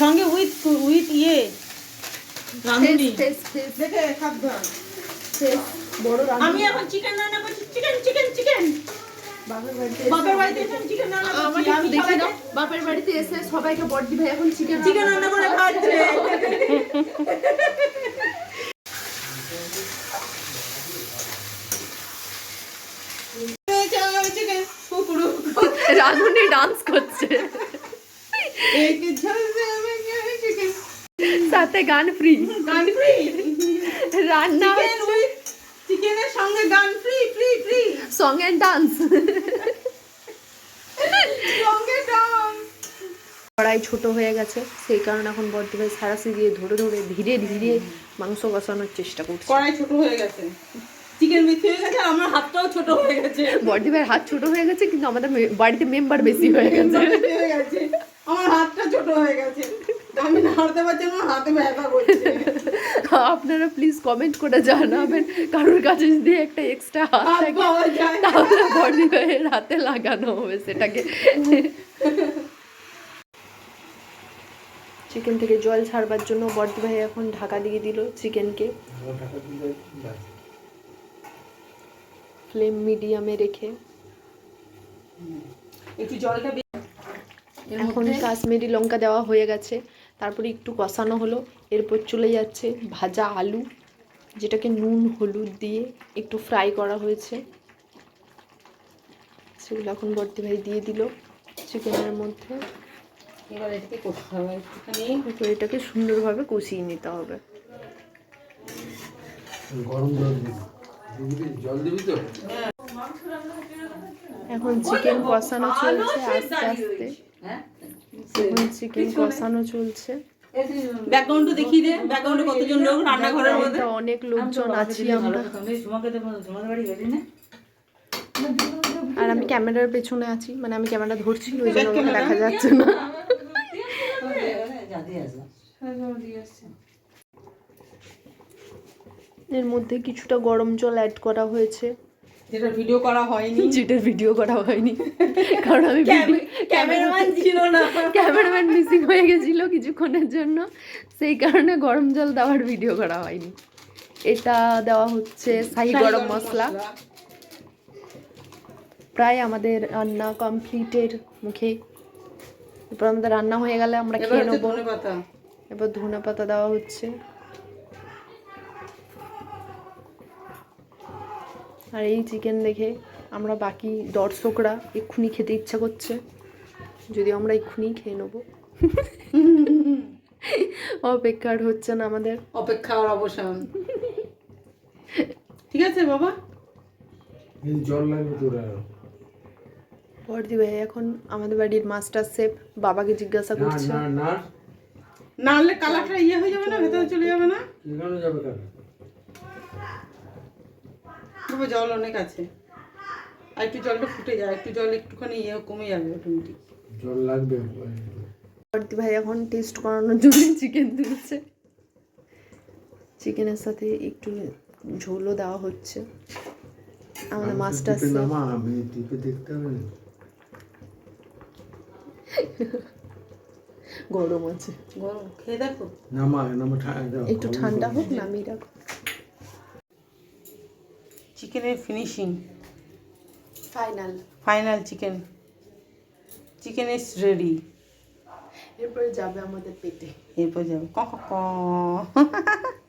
সঙ্গে with with ইয়ে রাঁধুনি। আমি এখন চিকেন রান্না করছি। চিকেন চিকেন চিকেন বাপের বাড়িতে এসে চিকেন রান্না করছি। আমি দেখে দাও বাপের বাড়িতে এসে সবাইকে বড়দি ভাই এখন চিকেন চিকেন রান্না করে খাচ্ছে। রাধুনি ডান্স করছে। সাথে গান ফ্রি গান ফ্রি রান্না চিকেনের সঙ্গে গান free free free song and dance সঙ্গে ডান্স কড়াই ছোট হয়ে গেছে সেই কারণে এখন বড়দি ভাই সারাসি দিয়ে ধরে ধরে ধীরে ধীরে মাংস কষানোর চেষ্টা করছে। কড়াই ছোট হয়ে গেছে। চিকেন বেশি হয়ে গেছে আর আমার হাতটাও ছোট হয়ে গেছে। ভাইয়ের হাত ছোট হয়ে গেছে কিন্তু আমাদের বাড়িতে মেম্বার বেশি হয়ে গেছে। বেশি হয়ে গেছে। আমার হাতটা ছোট হয়ে গেছে। আমি নাড়তে পারছি না হাতে ব্যথা করছে। আপনারা প্লিজ কমেন্ট করে জানাবেন কারোর কাছে যদি একটা এক্সট্রা হাত থাকে তাহলে বড়দি ভাইয়ের হাতে লাগানো হবে সেটাকে। চিকেন থেকে জল ছাড়বার জন্য বড়দি ভাই এখন ঢাকা দিয়ে দিল চিকেনকে ফ্লেম মিডিয়ামে রেখে। একটু জলটা এখন কাশ্মীরি লঙ্কা দেওয়া হয়ে গেছে। তারপরে একটু কষানো হলো এরপর চলে যাচ্ছে ভাজা আলু যেটাকে নুন হলুদ দিয়ে একটু ফ্রাই করা হয়েছে। সেগুলো এখন বর্তি ভাই দিয়ে দিল চিকেনের মধ্যে। এবার এটাকে করতে হবে একটুখানি। এটাকে সুন্দরভাবে কষিয়ে নিতে হবে। গরম জল দিবি। দিবি জল দিবি তো? এখন চিকেন কষানো চলছে আস্তে আস্তে। চিকেন কষানো চলছে। ব্যাকগ্রাউন্ড দেখিয়ে দে ব্যাকগ্রাউন্ডে কতজন লোক রান্নাঘরের মধ্যে? অনেক লোকজন আছি আমরা। আর আমি ক্যামেরার পেছনে আছি মানে আমি ক্যামেরা ধরছি ওই জন্য দেখা যাচ্ছে না। এর মধ্যে কিছুটা গরম জল অ্যাড করা হয়েছে। যেটা ভিডিও করা হয়নি। যেটার ভিডিও করা হয়নি। কারণ আমি ক্যামেরাম্যান ছিল না। ক্যামেরাম্যান মিসিং হয়ে গেছিল কিছুক্ষণের জন্য। সেই কারণে গরম জল দেওয়ার ভিডিও করা হয়নি। এটা দেওয়া হচ্ছে শাহি গরম মশলা। প্রায় আমাদের রান্না কমপ্লিটের মুখে। এরপর আমাদের রান্না হয়ে গেলে আমরা খেয়ে নেব। এবার ধনে পাতা দেওয়া হচ্ছে। আর এই চিকেন দেখে আমরা বাকি দর্শকরা এক্ষুনি খেতে ইচ্ছা করছে। যদি আমরা এক্ষুনি খেয়ে নেব। অপেক্ষা আর হচ্ছে না আমাদের। অপেক্ষার অবসান। ঠিক আছে বাবা? এই জল লাগবে তোর বর্দি ভাই এখন আমাদের বাড়ির মাস্টার শেফ বাবাকে জিজ্ঞাসা করছে। না কালারটা ইয়ে হয়ে যাবে না ভেতরে চলে যাবে না? যাবে বাবা জল অনেক আছে। আর একটু জলটা ফুটে যায় একটু জল একটুখানি ইয়ে কমে যাবে অটোমেটিক জল লাগবে বর্দি ভাই এখন টেস্ট করানোর জন্য চিকেন দিচ্ছে চিকেনের সাথে একটু ঝোলও দেওয়া হচ্ছে। আমাদের শেফ আমি টিপে দেখতে হবে। গরম আছে। গরম খেয়ে দেখো। নামা নামা ঠান্ডা একটু ঠান্ডা হোক নামিয়ে রাখো। চিকেনের finishing final final chicken chicken is ready এরপরে যাবে আমাদের পেটে। এরপরে যাবে। ক ক ক।